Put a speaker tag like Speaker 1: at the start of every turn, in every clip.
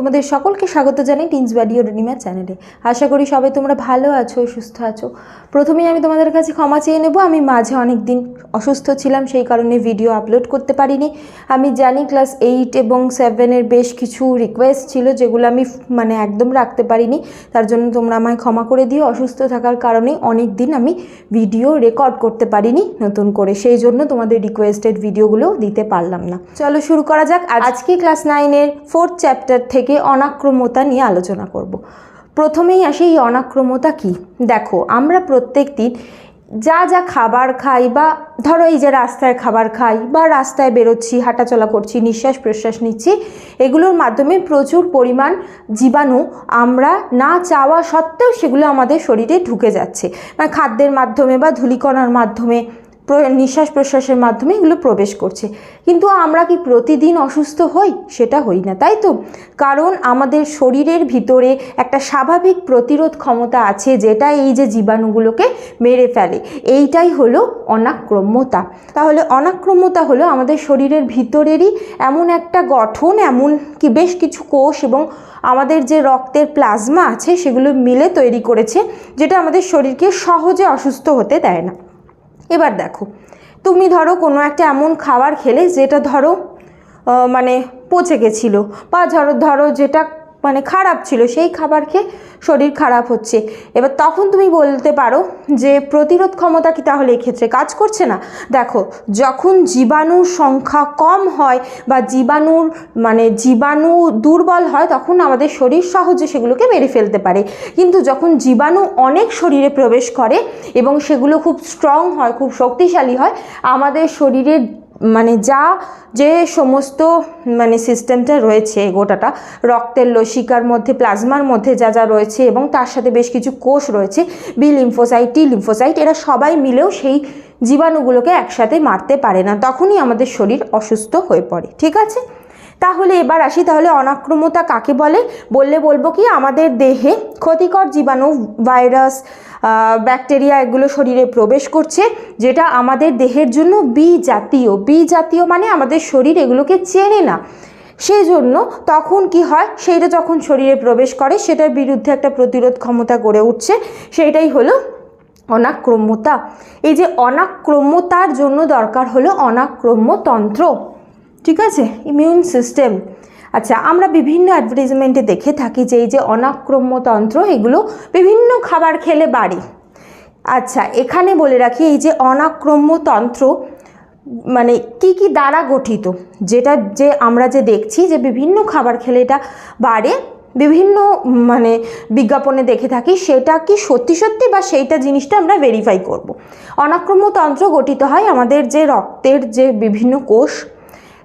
Speaker 1: তোমাদের সকলকে স্বাগত জানাই টিন্স বাডিও রেডিমা চ্যানেলে। আশা করি সবাই তোমরা ভালো আছো, সুস্থ আছো। প্রথমেই আমি তোমাদের কাছে ক্ষমা চেয়ে নেব, আমি মাঝে অনেক দিন অসুস্থ ছিলাম, সেই কারণে ভিডিও আপলোড করতে পারিনি। আমি জানি ক্লাস এইট এবং সেভেনের বেশ কিছু রিকোয়েস্ট ছিল, যেগুলো আমি মানে একদম রাখতে পারিনি। তার জন্য তোমরা আমায় ক্ষমা করে দিও, অসুস্থ থাকার কারণে অনেক দিন আমি ভিডিও রেকর্ড করতে পারিনি নতুন করে। সেই জন্য তোমাদের রিকোয়েস্টেড ভিডিওগুলো দিতে পারলাম না। চলো শুরু করা যাক। আজ- আজকে ক্লাস নাইনের ফোর্থ চ্যাপ্টার থেকে অনাক্রমতা নিয়ে আলোচনা করব। প্রথমেই আসি এই অনাক্রমতা কি? দেখো, আমরা প্রত্যেক দিন যা যা খাবার খাই বা ধরো এই যে রাস্তায় খাবার খাই বা রাস্তায় বেরোচ্ছি, হাঁটাচলা করছি, নিঃশ্বাস প্রশ্বাস নিচ্ছি, এগুলোর মাধ্যমে প্রচুর পরিমাণ জীবাণু আমরা না চাওয়া সত্ত্বেও সেগুলো আমাদের শরীরে ঢুকে যাচ্ছে। মানে খাদ্যের মাধ্যমে বা ধূলিকণার মাধ্যমে নিঃশ্বাস প্রশ্বাসের মাধ্যমে এগুলো প্রবেশ করছে। কিন্তু আমরা কি প্রতিদিন অসুস্থ হই? সেটা হই না, তাই তো? কারণ আমাদের শরীরের ভিতরে একটা স্বাভাবিক প্রতিরোধ ক্ষমতা আছে যেটা এই যে জীবাণুগুলোকে মেরে ফেলে। এইটাই হলো অনাক্রম্যতা। তাহলে অনাক্রম্যতা হলো আমাদের শরীরের ভিতরেরই এমন একটা গঠন, এমন কি বেশ কিছু কোষ এবং আমাদের যে রক্তের প্লাজমা আছে সেগুলো মিলে তৈরি করেছে, যেটা আমাদের শরীরকে সহজে অসুস্থ হতে দেয় না। এবার দেখো, তুমি ধরো কোনো একটা এমন খাবার খেলে যেটা ধরো মানে পচে গেছিল, বা ধরো ধরো যেটা মানে খারাপ ছিল, সেই খাবার খেয়ে শরীর খারাপ হচ্ছে। এবার তখন তুমি বলতে পারো যে প্রতিরোধ ক্ষমতা কি তাহলে এক্ষেত্রে? কাজ করছে না? দেখো, যখন জীবাণুর সংখ্যা কম হয় বা জীবাণুর মানে জীবাণু দুর্বল হয়, তখন আমাদের শরীর সহজে সেগুলোকে মেরে ফেলতে পারে। কিন্তু যখন জীবাণু অনেক শরীরে প্রবেশ করে এবং সেগুলো খুব স্ট্রং হয়, খুব শক্তিশালী হয়, আমাদের শরীরের মানে যা, যে সমস্ত মানে সিস্টেমটা রয়েছে গোটাটা, রক্তের লসিকার মধ্যে প্লাজমার মধ্যে যা যা রয়েছে এবং তার সাথে বেশ কিছু কোষ রয়েছে বি লিম্ফোসাইট টি লিম্ফোসাইট এরা সবাই মিলেও সেই জীবাণুগুলোকে একসাথে মারতে পারে না। তখনই আমাদের শরীর অসুস্থ হয়ে পড়ে, ঠিক আছে? তাহলে এবার আসি, তাহলে অনাক্রমতা কাকে বলে? বললে বলব কি, আমাদের দেহে ক্ষতিকর জীবাণু ভাইরাস ব্যাকটেরিয়া এগুলো শরীরে প্রবেশ করছে, যেটা আমাদের দেহের জন্য বি জাতীয় বি জাতীয় মানে আমাদের শরীর এগুলোকে চেনে না। সেই জন্য তখন কি হয় সেইটা যখন শরীরে প্রবেশ করে, সেটার বিরুদ্ধে একটা প্রতিরোধ ক্ষমতা গড়ে উঠছে, সেইটাই হলো অনাক্রম্যতা। এই যে অনাক্রম্যতার জন্য দরকার হলো অনাক্রম্যতন্ত্র, ঠিক আছে? ইমিউন সিস্টেম আচ্ছা আমরা বিভিন্ন অ্যাডভার্টাইজমেন্টে দেখে থাকি যে এই যে অনাক্রম্যতন্ত্র, এগুলো বিভিন্ন খাবার খেলে বাড়ে আচ্ছা এখানে বলে রাখি এই যে অনাক্রম্যতন্ত্র মানে কি কি দ্বারা গঠিত যেটা যে আমরা যে দেখছি যে বিভিন্ন খাবার খেলে এটা বাড়ে, বিভিন্ন মানে বিজ্ঞাপনে দেখে থাকি সেটা কি সত্যি সত্যি বা সেইটা জিনিসটা আমরা ভেরিফাই করব। অনাক্রম্যতন্ত্র গঠিত হয় আমাদের যে রক্তের যে বিভিন্ন কোষ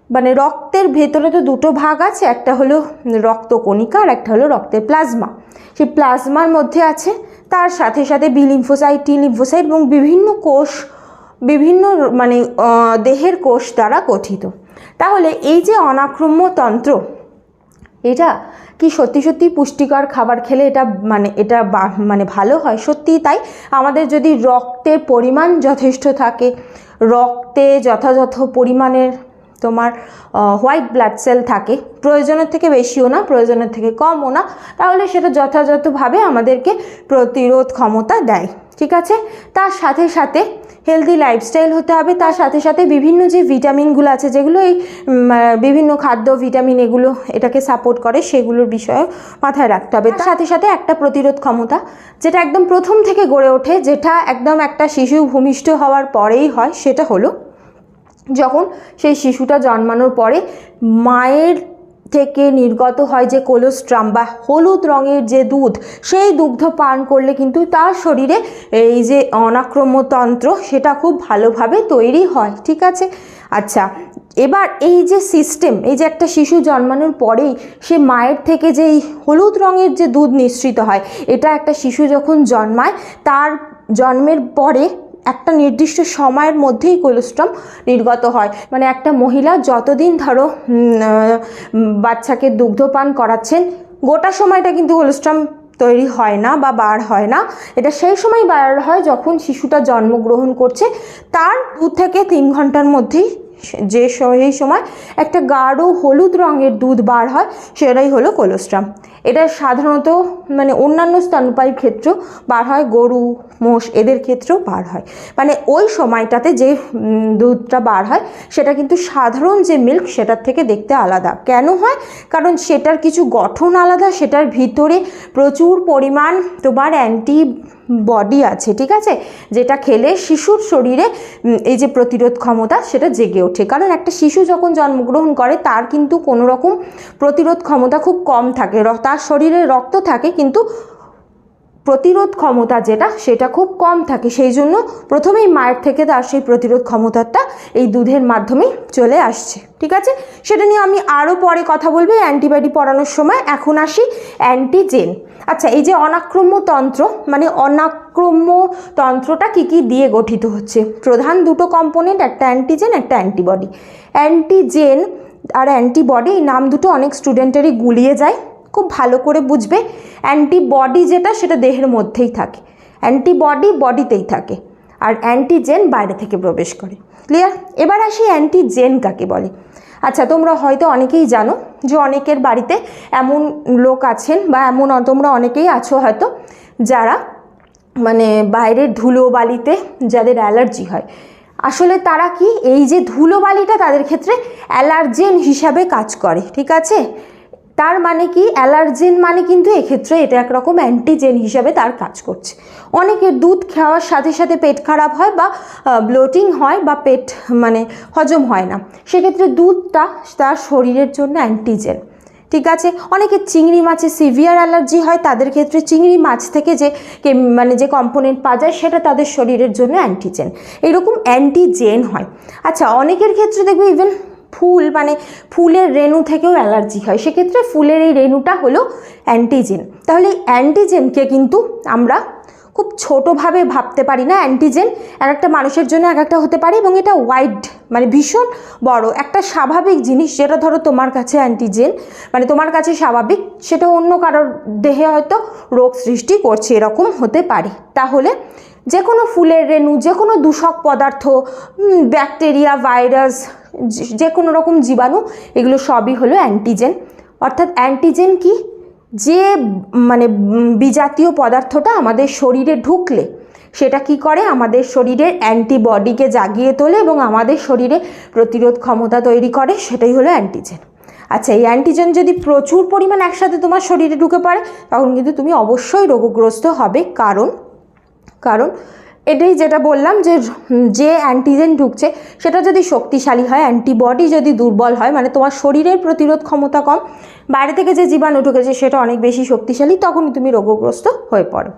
Speaker 1: মানে রক্তের ভেতরে তো দুটো ভাগ আছে, একটা হলো রক্তকণিকা আর একটা হলো রক্তের প্লাজমা। সেই প্লাজমার মধ্যে আছে, তার সাথে সাথে বি লিম্ফোসাইট, টি লিম্ফোসাইট এবং বিভিন্ন কোষ, বিভিন্ন মানে দেহের কোষ দ্বারা গঠিত। তাহলে এই যে অনাক্রম্যতন্ত্র এটা কি সত্যি সত্যি পুষ্টিকর খাবার খেলে এটা মানে এটা মানে ভালো হয়? সত্যিই তাই? আমাদের যদি রক্তের পরিমাণ যথেষ্ট থাকে, রক্তে যথাযথ পরিমাণের তোমার হোয়াইট ব্লাড সেল থাকে। প্রয়োজনের থেকে বেশিও না, প্রয়োজনের থেকে কমও না। তাহলে সেটা যথাযথভাবে আমাদেরকে প্রতিরোধ ক্ষমতা দেয়, ঠিক আছে? তার সাথে সাথে হেলদি লাইফস্টাইল হতে হবে। তার সাথে সাথে বিভিন্ন যে ভিটামিনগুলো আছে, যেগুলো এই বিভিন্ন খাদ্য ভিটামিন এগুলো এটাকে সাপোর্ট করে, সেগুলোর বিষয়ে মাথায় রাখতে হবে। তার সাথে সাথে একটা প্রতিরোধ ক্ষমতা, যেটা একদম প্রথম থেকে গড়ে ওঠে, যেটা একদম একটা শিশু ভূমিষ্ঠ হওয়ার পরেই হয়, সেটা হলো যখন সেই শিশুটা জন্মানোর পরে মায়ের থেকে নির্গত হয় যে কোলোস্ট্রাম বা হলুদ রঙের যে দুধ, সেই দুগ্ধ পান করলে কিন্তু তার শরীরে এই যে অনাক্রম্যতন্ত্র সেটা খুব ভালোভাবে তৈরি হয়। ঠিক আছে? আচ্ছা এবার এই যে সিস্টেম এই যে একটা শিশু জন্মানোর পরেই সে মায়ের থেকে যে এই হলুদ রঙের যে দুধ নিঃসৃত হয়, এটা একটা শিশু যখন জন্মায়, তার জন্মের পরে একটা নির্দিষ্ট সময়ের মধ্যেই কোলেস্ট্রম নির্গত হয়। মানে একটা মহিলা যতদিন ধরো বাচ্চাকে দুগ্ধপান করাচ্ছেন, গোটা সময়টা কিন্তু কোলেস্ট্রম তৈরি হয় না বা বার হয় না। এটা সেই সময় বার হয় যখন শিশুটা জন্মগ্রহণ করছে। তার দু থেকে তিন ঘণ্টার মধ্যেই যে সেই সময় একটা গাঢ় হলুদ রঙের দুধ বার হয়, সেটাই হলো কোলোস্ট্রাম এটা সাধারণত মানে অন্যান্য স্তন্যপায়ীর ক্ষেত্রেও বার হয়, গরু, মোষ এদের ক্ষেত্রেও বার হয়। মানে ওই সময়টাতে যে দুধটা বার হয়, সেটা কিন্তু সাধারণ যে মিল্ক সেটার থেকে দেখতে আলাদা। কেন হয়? কারণ সেটার কিছু গঠন আলাদা, সেটার ভিতরে প্রচুর পরিমাণ তোমার অ্যান্টি বডি আছে, ঠিক আছে? যেটা খেলে শিশুর শরীরে এই যে প্রতিরোধ ক্ষমতা, সেটা জেগে ওঠে। কারণ একটা শিশু যখন জন্মগ্রহণ করে, তার কিন্তু কোনো রকম প্রতিরোধ ক্ষমতা খুব কম থাকে। তার শরীরে রক্ত থাকে, কিন্তু প্রতিরোধ ক্ষমতা যেটা, সেটা খুব কম থাকে। সেই জন্য প্রথমেই মায়ের থেকে তার সেই প্রতিরোধ ক্ষমতাটা এই দুধের মাধ্যমেই চলে আসছে, ঠিক আছে? সেটা নিয়ে আমি আরও পরে কথা বলব। অ্যান্টিবায়োটিক পড়ানোর সময় এখন আসি অ্যান্টিজেন। আচ্ছা এই যে অনাক্রম্য তন্ত্র মানে অনাক্রম্য তন্ত্রটা কী কী দিয়ে গঠিত হচ্ছে? প্রধান দুটো কম্পোনেন্ট একটা অ্যান্টিজেন একটা অ্যান্টিবডি অ্যান্টিজেন আর অ্যান্টিবডি এই নাম দুটো অনেক স্টুডেন্টেরই গুলিয়ে যায়, খুব ভালো করে বুঝবে। অ্যান্টিবডি যেটা, সেটা দেহের মধ্যেই থাকে। অ্যান্টিবডি বডিতেই থাকে আর অ্যান্টিজেন বাইরে থেকে প্রবেশ করে। ক্লিয়ার এবার আসি অ্যান্টিজেন কাকে বলে। আচ্ছা তোমরা হয়তো অনেকেই জানো যে অনেকের বাড়িতে এমন লোক আছেন বা এমন তোমরা অনেকেই আছো হয়তো যারা মানে বাইরের ধুলো বালিতে যাদের অ্যালার্জি হয়। আসলে তারা কি এই যে ধুলোবালিটা তাদের ক্ষেত্রে অ্যালার্জেন হিসাবে কাজ করে, ঠিক আছে? তার মানে কি? অ্যালার্জেন মানে কিন্তু এক্ষেত্রে এটা একরকম অ্যান্টিজেন হিসাবে তার কাজ করছে। অনেকের দুধ খাওয়ার সাথে সাথে পেট খারাপ হয় বা ব্লোটিং হয় বা পেট মানে হজম হয় না। সেক্ষেত্রে দুধটা তার শরীরের জন্য অ্যান্টিজেন ঠিক আছে? অনেকে চিংড়ি মাছে সিভিয়ার অ্যালার্জি হয়, তাদের ক্ষেত্রে চিংড়ি মাছ থেকে যে মানে যে কম্পোনেন্ট পাওয়া যায়, সেটা তাদের শরীরের জন্য অ্যান্টিজেন এরকম অ্যান্টিজেন হয়। আচ্ছা অনেকের ক্ষেত্রে দেখবে ইভেন ফুল মানে ফুলের রেণু থেকেও অ্যালার্জি হয়। সেক্ষেত্রে ফুলের এই রেণুটা হলো অ্যান্টিজেন তাহলে এই অ্যান্টিজেনকে কিন্তু আমরা খুব ছোটোভাবে ভাবতে পারি না। অ্যান্টিজেন এক একটা মানুষের জন্য এক একটা হতে পারে এবং এটা ওয়াইড মানে ভীষণ বড়। একটা স্বাভাবিক জিনিস যেটা ধরো তোমার কাছে অ্যান্টিজেন মানে তোমার কাছে স্বাভাবিক, সেটা অন্য কারোর দেহে হয়তো রোগ সৃষ্টি করছে, এরকম হতে পারে। তাহলে যে কোনো ফুলের রেণু যে কোনো দূষক পদার্থ ব্যাকটেরিয়া ভাইরাস যে- কোনো রকম জীবাণু, এগুলো সবই হলো অ্যান্টিজেন অর্থাৎ অ্যান্টিজেন কি? যে মানে বিজাতীয় পদার্থটা আমাদের শরীরে ঢুকলে, সেটা কি করে? আমাদের শরীরের অ্যান্টিবডিকে জাগিয়ে তোলে এবং আমাদের শরীরে প্রতিরোধ ক্ষমতা তৈরি করে, সেটাই হলো অ্যান্টিজেন আচ্ছা এই অ্যান্টিজেন যদি প্রচুর পরিমাণ একসাথে তোমার শরীরে ঢুকে পড়ে, তখন কিন্তু তুমি অবশ্যই রোগগ্রস্ত হবে। কারণ কারণ এটাই যেটা বললাম যে যে অ্যান্টিজেন ঢুকছে, সেটা যদি শক্তিশালী হয় অ্যান্টিবডি যদি দুর্বল হয় মানে তোমার শরীরের প্রতিরোধ ক্ষমতা কম, বাইরে থেকে যে জীবাণু ঢুকেছে সেটা অনেক বেশি শক্তিশালী, তখনই তুমি রোগগ্রস্ত হয়ে পড়ো।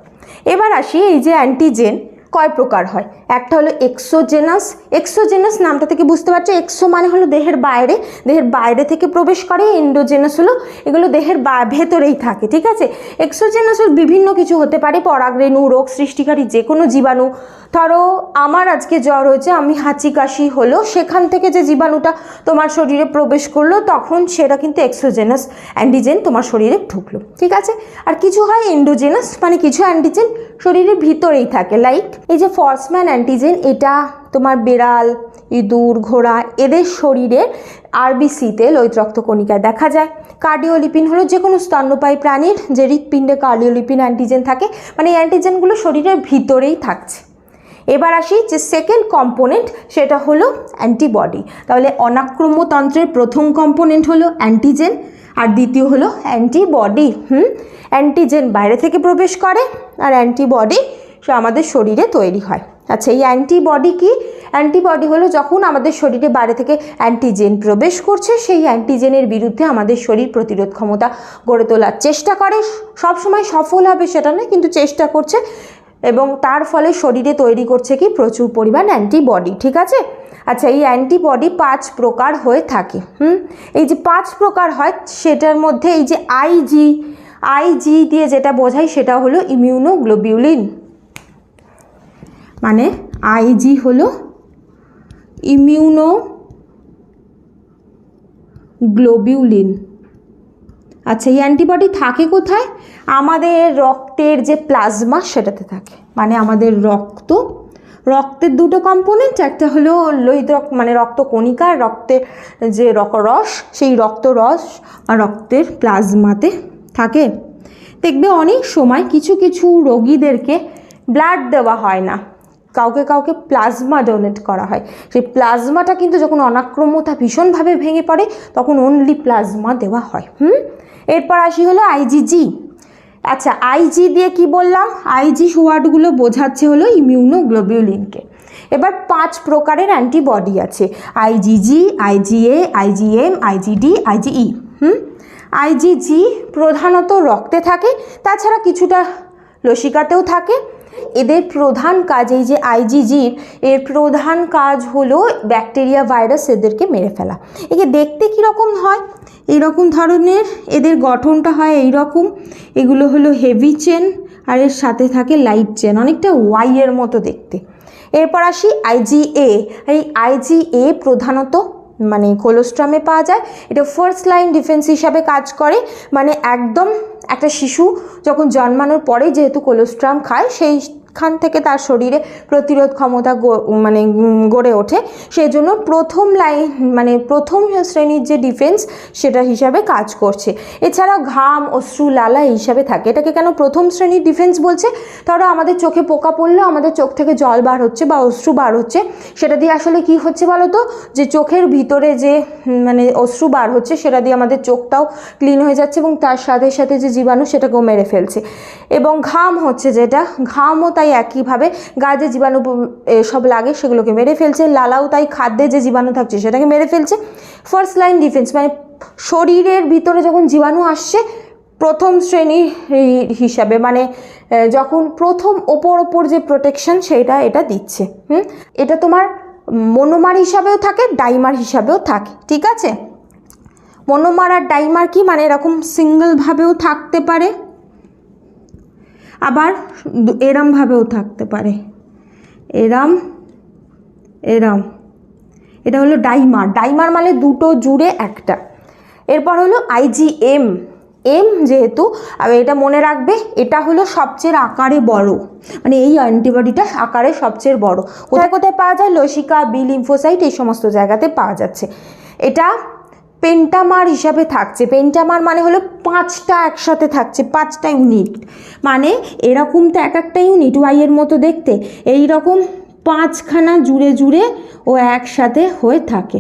Speaker 1: এবার আসি এই যে অ্যান্টিজেন কয় প্রকার হয়? একটা হলো এক্সোজেনাস এক্সোজেনাস নামটা থেকে বুঝতে পারছ? এক্সো মানে হলো দেহের বাইরে দেহের বাইরে থেকে প্রবেশ করে এন্ডোজেনাস হলো, এগুলো দেহের ভেতরেই থাকে, ঠিক আছে? এক্সোজেনাস বিভিন্ন কিছু হতে পারে, পরাগরেণু, রোগ সৃষ্টিকারী যে কোনো জীবাণু। ধরো, আমার আজকে জ্বর হয়েছে, আমি হাঁচি কাশি হলো, সেখান থেকে যে জীবাণুটা তোমার শরীরে প্রবেশ করল, তখন সেটা কিন্তু এক্সোজেনাস অ্যান্টিজেন তোমার শরীরে ঢুকলো, ঠিক আছে? আর কিছু হয় এন্ডোজেনাস মানে কিছু অ্যান্টিজেন শরীরের ভিতরেই থাকে। লাইক এই যে ফর্সম্যান অ্যান্টিজেন এটা তোমার বেড়াল, ইঁদুর, ঘোড়া, এদের শরীরে আরবিসিতে লোহিত রক্তকণিকায় দেখা যায়। কার্ডিওলিপিন হলো যে কোনো স্তন্যপায়ী প্রাণীর যে হৃৎপিণ্ডে কার্ডিওলিপিন অ্যান্টিজেন থাকে। মানে এই অ্যান্টিজেনগুলো শরীরের ভিতরেই থাকছে। এবার আসি যে সেকেন্ড কম্পোনেন্ট সেটা হলো অ্যান্টিবডি তাহলে অনাক্রম্যতন্ত্রের প্রথম কম্পোনেন্ট হলো অ্যান্টিজেন আর দ্বিতীয় হলো অ্যান্টিবডি হুম? অ্যান্টিজেন বাইরে থেকে প্রবেশ করে আর অ্যান্টিবডি সে আমাদের শরীরে তৈরি হয়। আচ্ছা এই অ্যান্টিবডি কি? অ্যান্টিবডি হলো যখন আমাদের শরীরে বাইরে থেকে অ্যান্টিজেন প্রবেশ করছে, সেই অ্যান্টিজেনের বিরুদ্ধে আমাদের শরীর প্রতিরোধ ক্ষমতা গড়ে তোলার চেষ্টা করে। সবসময় সফল হবে সেটা নয়, কিন্তু চেষ্টা করছে এবং তার ফলে শরীরে তৈরি করছে কি? প্রচুর পরিমাণ অ্যান্টিবডি ঠিক আছে? আচ্ছা এই অ্যান্টিবডি পাঁচ প্রকার হয়ে থাকে, হুম? এই যে পাঁচ প্রকার হয়, সেটার মধ্যে এই যে আইজি আইজি দিয়ে যেটা বোঝায় সেটা হলো ইমিউনোগ্লোবিউলিন মানে আইজি হলো ইমিউনো গ্লোবিউলিন আচ্ছা এই অ্যান্টিবডি থাকে কোথায়? আমাদের রক্তের যে প্লাজমা সেটাতে থাকে। মানে আমাদের রক্ত, রক্তের দুটো কম্পোনেন্ট একটা হলো লোহিত রক্ত মানে রক্তকণিকা আর রক্তের যে রস, সেই রক্তরস রক্তের প্লাজমাতে থাকে। দেখবে অনেক সময় কিছু কিছু রোগীদেরকে ব্লাড দেওয়া হয় না। কাউকে কাউকে প্লাজমা ডোনেট করা হয়। সেই প্লাজমাটা কিন্তু যখন অনাক্রম্যতা ভীষণভাবে ভেঙে পড়ে, তখন অনলি প্লাজমা দেওয়া হয়। হুম? এরপর আসি হলো আইজিজি আচ্ছা আইজি দিয়ে কি বললাম? আইজি ওয়ার্ডগুলো বোঝাচ্ছে হলো ইমিউনোগ্লোবিউলিনকে। এবার পাঁচ প্রকারের অ্যান্টিবডি আছে। IgG IgA IgM IgD IgE হুম? আইজিজি প্রধানত রক্তে থাকে, তাছাড়া কিছুটা লসিকাতেও থাকে। এদের প্রধান কাজ, এই যে আইজিজির এর প্রধান কাজ হলো ব্যাকটেরিয়া ভাইরাস এদেরকে মেরে ফেলা। একে দেখতে কীরকম হয়? এইরকম ধরনের এদের গঠনটা হয় এই রকম। এগুলো হলো হেভি চেন আর এর সাথে থাকে লাইট চেন অনেকটা ওয়াইয়ের মতো দেখতে। এরপর আসি আইজিএ এই আইজিএ প্রধানত মানে কোলোস্ট্রামে পাওয়া যায়। এটা ফার্স্ট লাইন ডিফেন্স হিসাবে কাজ করে। মানে একদম একটা শিশু যখন জন্মানোর পরে যেহেতু কোলোস্ট্রাম খায় সেইখান থেকে তার শরীরে প্রতিরোধ ক্ষমতা মানে গড়ে ওঠে। সেই জন্য প্রথম লাইন মানে প্রথম শ্রেণির যে ডিফেন্স সেটা হিসাবে কাজ করছে। এছাড়াও ঘাম, অশ্রু, লালা হিসাবে থাকে। এটাকে কেন প্রথম শ্রেণির ডিফেন্স বলছে? ধরো, আমাদের চোখে পোকা পড়ল আমাদের চোখ থেকে জল বার হচ্ছে বা অশ্রু বার হচ্ছে। সেটা দিয়ে আসলে কি হচ্ছে বলো তো যে চোখের ভিতরে যে মানে অশ্রু বার হচ্ছে, সেটা দিয়ে আমাদের চোখটাও ক্লিন হয়ে যাচ্ছে এবং তার সাথে সাথে যে জীবাণু, সেটাকেও মেরে ফেলছে। এবং ঘাম হচ্ছে যেটা, ঘামও তাই একইভাবে গায়ে যে জীবাণু সব লাগে সেগুলোকে মেরে ফেলছে। লালাও তাই খাদ্যে যে জীবাণু থাকছে সেটাকে মেরে ফেলছে। ফার্স্ট লাইন ডিফেন্স মানে শরীরের ভিতরে যখন জীবাণু আসছে, প্রথম শ্রেণি হিসাবে মানে যখন প্রথম ওপর ওপর যে প্রোটেকশন সেটা এটা দিচ্ছে। হুম? এটা তোমার মনোমার হিসাবেও থাকে, ডাইমার হিসাবেও থাকে, ঠিক আছে? মনোমার আর ডাইমার কি মানে এরকম সিঙ্গেলভাবেও থাকতে পারে। আবার এরমভাবেও থাকতে পারে। এরম এরম। এটা হলো ডাইমার। ডাইমার মানে দুটো জুড়ে একটা। এরপর হলো আইজিএম এম। যেহেতু এটা মনে রাখবে, এটা হলো সবচেয়ে আকারে বড়। মানে এই অ্যান্টিবডিটা আকারে সবচেয়ে বড়। কোথায় কোথায় পাওয়া যায়? লসিকা বি লিম্ফোসাইট এই সমস্ত জায়গাতে পাওয়া যাচ্ছে। এটা পেন্টামার হিসাবে থাকছে। পেন্টামার মানে হলো পাঁচটা একসাথে থাকছে, পাঁচটা ইউনিট মানে এরকম তো এক একটা ইউনিট ওয়াইয়ের মতো দেখতে। এই রকম পাঁচখানা জুড়ে জুড়ে ও একসাথে হয়ে থাকে।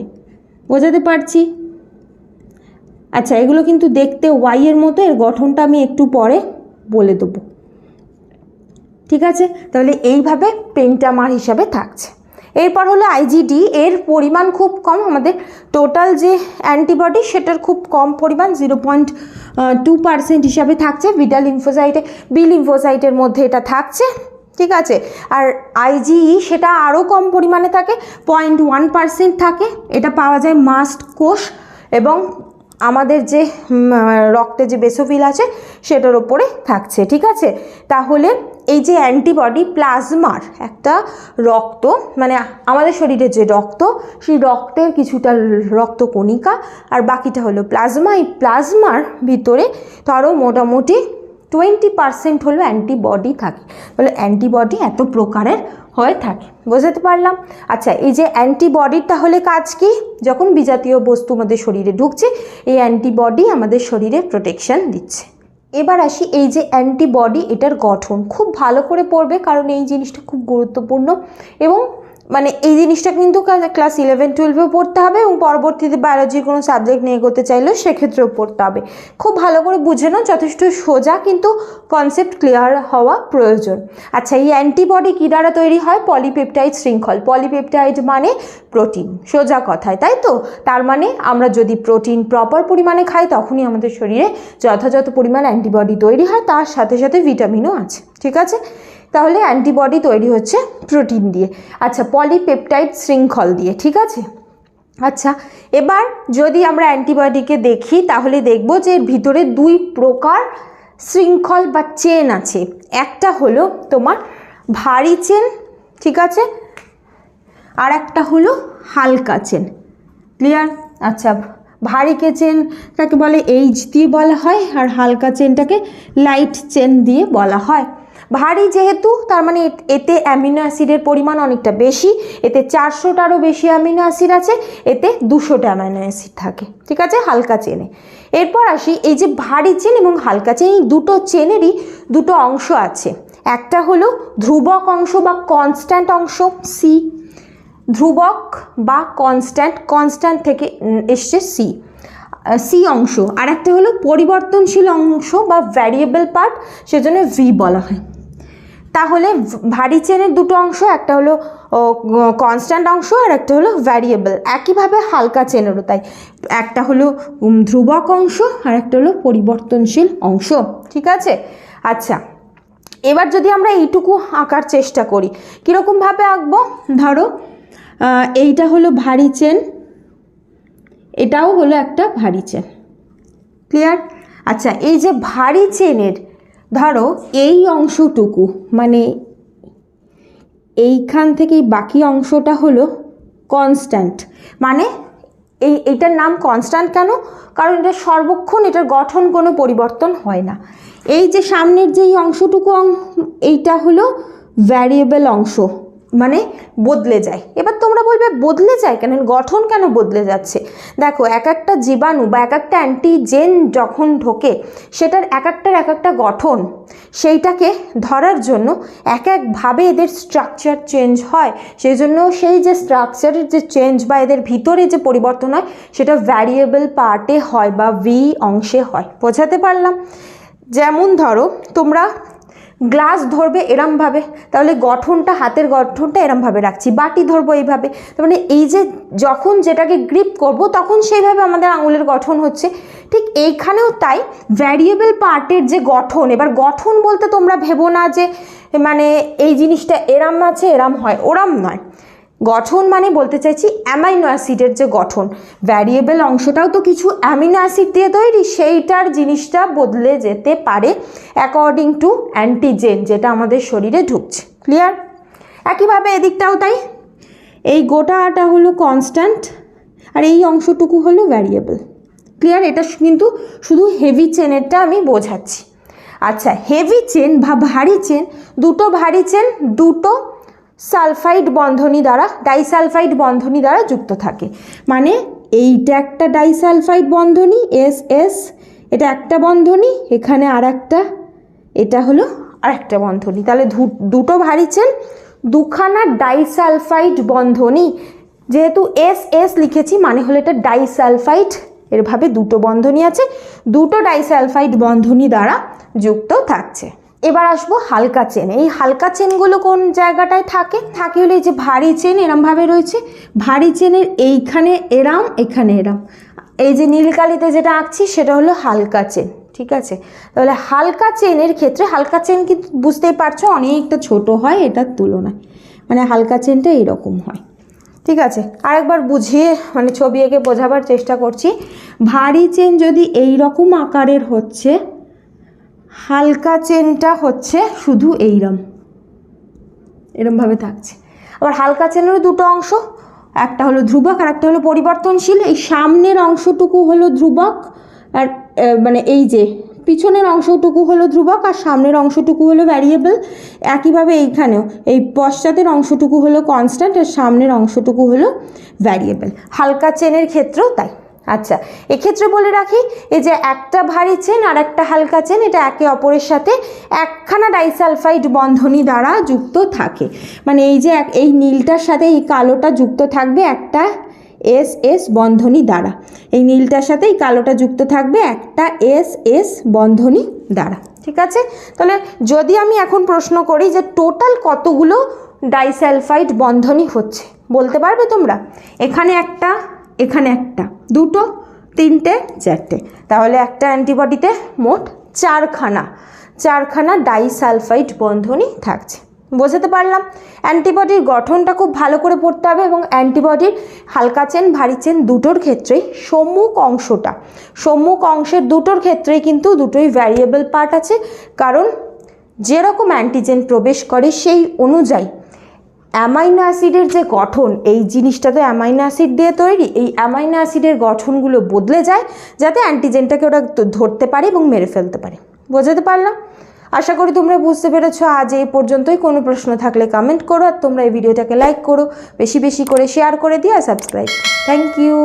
Speaker 1: বোঝাতে পারছি? আচ্ছা এগুলো কিন্তু দেখতে ওয়াইয়ের মতো, এর গঠনটা আমি একটু পরে বলে দেবো। ঠিক আছে? তাহলে এইভাবে পেন্টামার হিসাবে থাকছে। এরপর হলো আইজিডি এর পরিমাণ খুব কম, আমাদের টোটাল যে অ্যান্টিবডি সেটার খুব কম পরিমাণ জিরো পয়েন্ট টু পার্সেন্ট হিসাবে থাকছে বিটা লিম্ফোসাইটে বি লিম্ফোসাইটের মধ্যে এটা থাকছে, ঠিক আছে? আর আইজিই সেটা আরও কম পরিমাণে থাকে পয়েন্ট ওয়ান পার্সেন্ট থাকে, এটা পাওয়া যায় মাস্ট কোষ এবং আমাদের যে রক্তে যে বেসোফিল আছে, সেটার ওপরে থাকছে, ঠিক আছে? তাহলে এই যে অ্যান্টিবডি প্লাজমার একটা রক্ত মানে আমাদের শরীরে যে রক্ত, সেই রক্তের কিছুটা রক্ত কণিকা, আর বাকিটা হলো প্লাজমা। এই প্লাজমার ভিতরে ধরো মোটামুটি টোয়েন্টি পার্সেন্ট হলো অ্যান্টিবডি থাকে। তাহলে অ্যান্টিবডি এত প্রকারের হয়ে থাকে। বোঝাতে পারলাম? আচ্ছা এই যে অ্যান্টিবডির তাহলে কাজ কি? যখন বিজাতীয় বস্তু আমাদের শরীরে ঢুকছে, এই অ্যান্টিবডি আমাদের শরীরে প্রোটেকশন দিচ্ছে। এবার আসি, এই যে অ্যান্টিবডি এটার গঠন। খুব ভালো করে পড়বে, কারণ এই জিনিসটা খুব গুরুত্বপূর্ণ এবং মানে এই জিনিসটা কিন্তু ক্লাস ইলেভেন টুয়েলভেও পড়তে হবে এবং পরবর্তীতে বায়োলজির কোনো সাবজেক্ট নিয়ে এগোতে চাইলেও সেক্ষেত্রেও পড়তে হবে। খুব ভালো করে বুঝে নাও, যথেষ্ট সোজা কিন্তু কনসেপ্ট ক্লিয়ার হওয়া প্রয়োজন। আচ্ছা এই অ্যান্টিবডি কী দ্বারা তৈরি হয়? পলিপেপটাইড শৃঙ্খল। পলিপেপটাইড মানে প্রোটিন সোজা কথায়, তাই তো? তার মানে আমরা যদি প্রোটিন প্রপার পরিমাণে খাই, তখনই আমাদের শরীরে যথাযথ পরিমাণ অ্যান্টিবডি তৈরি হয়, তার সাথে সাথে ভিটামিনও আছে, ঠিক আছে? তাহলে অ্যান্টিবডি তৈরি হচ্ছে প্রোটিন দিয়ে। আচ্ছা পলিপেপটাইড শৃঙ্খল দিয়ে, ঠিক আছে? আচ্ছা এবার যদি আমরা অ্যান্টিবডিকে দেখি, তাহলে দেখব যে এর ভিতরে দুই প্রকার শৃঙ্খল বা চেন আছে। একটা হলো তোমার ভারী চেন, ঠিক আছে? আর একটা হলো হালকা চেন। ক্লিয়ার? আচ্ছা ভারীকে চেনটাকে বলে এইচ দিয়ে বলা হয়, আর হালকা চেনটাকে লাইট চেন দিয়ে বলা হয়। ভারী যেহেতু, তার মানে এতে অ্যামিনো অ্যাসিডের পরিমাণ অনেকটা বেশি, এতে চারশোটারও বেশি অ্যামিনো অ্যাসিড আছে, এতে দুশোটা অ্যামিনো অ্যাসিড থাকে, ঠিক আছে? হালকা চেনে। এরপর আসি, এই যে ভারী চেন এবং হালকা চেন, এই দুটো চেনেরই দুটো অংশ আছে। একটা হলো ধ্রুবক অংশ বা কনস্ট্যান্ট অংশ সি ধ্রুবক বা কনস্ট্যান্ট কনস্ট্যান্ট থেকে এসছে সি সি অংশ। আর একটা হলো পরিবর্তনশীল অংশ বা ভ্যারিয়েবল পার্ট সেজন্য ভি বলা হয়। তাহলে ভারী চেনের দুটো অংশ, একটা হলো কনস্ট্যান্ট অংশ আর একটা হলো ভ্যারিয়েবল একইভাবে হালকা চেনেরও তাই। একটা হলো ধ্রুবক অংশ আর একটা হলো পরিবর্তনশীল অংশ। ঠিক আছে? আচ্ছা। এবার যদি আমরা এইটুকু আঁকার চেষ্টা করি, কীরকমভাবে আঁকবো? ধরো এইটা হলো ভারী চেন, এটাও হলো একটা ভারী চেন। ক্লিয়ার? আচ্ছা এই যে ভারী চেনের ধরো, এই অংশটুকু মানে এইখান থেকে বাকি অংশটা হলো কনস্ট্যান্ট মানে এই, এটার নাম কনস্ট্যান্ট কেন? কারণ এটা সর্বক্ষণ এটার গঠন কোনো পরিবর্তন হয় না। এই যে সামনের যে এই অংশটুকু এইটা হলো ভ্যারিয়েবল অংশ। মানে বদলে যায়। এবার তোমরা বলবে, বদলে যায় কেন? গঠন কেন বদলে যাচ্ছে? দেখো, এক একটা জীবাণু বা এক একটা অ্যান্টিজেন যখন ঢোকে, সেটার এক একটার এক একটা গঠন, সেইটাকে ধরার জন্য এক একভাবে এদের স্ট্রাকচার চেঞ্জ হয়। সেই জন্য সেই যে স্ট্রাকচারের যে চেঞ্জ বা এদের ভিতরে যে পরিবর্তন হয়, সেটা ভ্যারিয়েবল পার্টে হয় বা ভি অংশে হয়। বোঝাতে পারলাম? যেমন ধরো, তোমরা গ্লাস ধরবে এরমভাবে, তাহলে গঠনটা, হাতের গঠনটা এরমভাবে রাখছি, বাটি ধরবো এইভাবে। তার মানে এই যে যখন যেটাকে গ্রিপ করব, তখন সেইভাবে আমাদের আঙুলের গঠন হচ্ছে। ঠিক এইখানেও তাই ভ্যারিয়েবল পার্টের যে গঠন, এবার গঠন বলতে তোমরা ভেবো না যে মানে এই জিনিসটা এরাম আছে, এরাম হয়, ওরাম নয়। গঠন মানে বলতে চাইছি অ্যামাইনো অ্যাসিডের যে গঠন। ভ্যারিয়েবল অংশটাও তো কিছু অ্যামিনো অ্যাসিড দিয়ে তৈরি, সেইটার জিনিসটা বদলে যেতে পারে অ্যাকর্ডিং টু অ্যান্টিজেন যেটা আমাদের শরীরে ঢুকছে। ক্লিয়ার একইভাবে এদিকটাও তাই। এই গোটাটা হলো কনস্ট্যান্ট আর এই অংশটুকু হলো ভ্যারিয়েবল ক্লিয়ার এটা কিন্তু শুধু হেভি চেনেরটা আমি বোঝাচ্ছি। আচ্ছা হেভি চেন বা ভারী চেন দুটো ভারী চেন দুটো সালফাইড বন্ধনী দ্বারা, ডাইসালফাইড বন্ধনী দ্বারা যুক্ত থাকে। মানে এইটা একটা ডাইসালফাইড বন্ধনী, এস এস, এটা একটা বন্ধনী, এখানে আর একটা এটা হলো আর একটা বন্ধনী। তাহলে দুটো ভারী চেন দুখানা ডাইসালফাইড বন্ধনী। যেহেতু এস এস লিখেছি মানে হলো এটা ডাইসালফাইড, এরভাবে দুটো বন্ধনী আছে, দুটো ডাইসালফাইড বন্ধনী দ্বারা যুক্ত থাকছে। এবার আসব হালকা চেন। এই হালকা চেনগুলো কোন জায়গাটায় থাকে? থাকে হলে এই যে ভারী চেন, এরমভাবে রয়েছে। ভারী চেনের এইখানে এরাম, এখানে এরাম। এই যে নীলকালিতে যেটা আঁকছি, সেটা হলো হালকা চেন, ঠিক আছে? তাহলে হালকা চেনের ক্ষেত্রে, হালকা চেন কিন্তু বুঝতেই পারছ, অনেকটা ছোট হয় এটার তুলনায়। মানে হালকা চেনটা এরকম হয়, ঠিক আছে? আরেকবার বুঝিয়ে মানে ছবি এঁকে বোঝাবার চেষ্টা করছি। ভারী চেন যদি এই রকম আকারের হচ্ছে হালকা চেনটা হচ্ছে শুধু এইরম। এরমভাবে থাকছে। আবার হালকা চেনেরও দুটো অংশ, একটা হলো ধ্রুবক আর একটা হলো পরিবর্তনশীল। এই সামনের অংশটুকু হলো ধ্রুবক আর মানে এই যে পিছনের অংশটুকু হলো ধ্রুবক আর সামনের অংশটুকু হলো ভ্যারিয়েবল একইভাবে এইখানেও, এই পশ্চাতের অংশটুকু হলো কনস্ট্যান্ট আর সামনের অংশটুকু হলো ভ্যারিয়েবল হালকা চেনের ক্ষেত্রেও তাই। আচ্ছা এক্ষেত্রে বলে রাখি, এই যে একটা ভারী চেন আর একটা হালকা চেন, এটা একে অপরের সাথে একখানা ডাইসালফাইড বন্ধনী দ্বারা যুক্ত থাকে। মানে এই যে এই নীলটার সাথে এই কালোটা যুক্ত থাকবে একটা এস এস বন্ধনী দ্বারা। এই নীলটার সাথে এই কালোটা যুক্ত থাকবে একটা এস এস বন্ধনী দ্বারা। ঠিক আছে? তাহলে যদি আমি এখন প্রশ্ন করি যে টোটাল কতগুলো ডাইসালফাইড বন্ধনী হচ্ছে, বলতে পারবে তোমরা? এখানে একটা এখানে একটা, দুটো, তিনটে, চারটে। তাহলে একটা অ্যান্টিবডিতে মোট চারখানা চারখানা ডাইসালফাইড বন্ধনী থাকছে। বোঝাতে পারলাম? অ্যান্টিবডির গঠনটা খুব ভালো করে পড়তে হবে এবং অ্যান্টিবডির হালকা চেন, ভারী চেন দুটোর ক্ষেত্রেই সম্মুখ অংশটা। সম্মুখ অংশের দুটোর ক্ষেত্রেই কিন্তু দুটোই ভ্যারিয়েবল পার্ট আছে। কারণ যেরকম অ্যান্টিজেন প্রবেশ করে সেই অনুযায়ী অ্যামাইনো অ্যাসিডের যে গঠন, এই জিনিসটা তো অ্যামাইনো অ্যাসিড দিয়ে তৈরি, এই অ্যামাইনো অ্যাসিডের গঠনগুলো বদলে যায় যাতে অ্যান্টিজেনটাকে ওরা ধরতে পারে এবং মেরে ফেলতে পারে। বোঝাতে পারলাম? আশা করি তোমরা বুঝতে পেরেছ। আজ এই পর্যন্তই। কোনো প্রশ্ন থাকলে কমেন্ট করো আর তোমরা এই ভিডিওটাকে লাইক করো। বেশি বেশি করে শেয়ার করে দিও আর সাবস্ক্রাইব থ্যাংক ইউ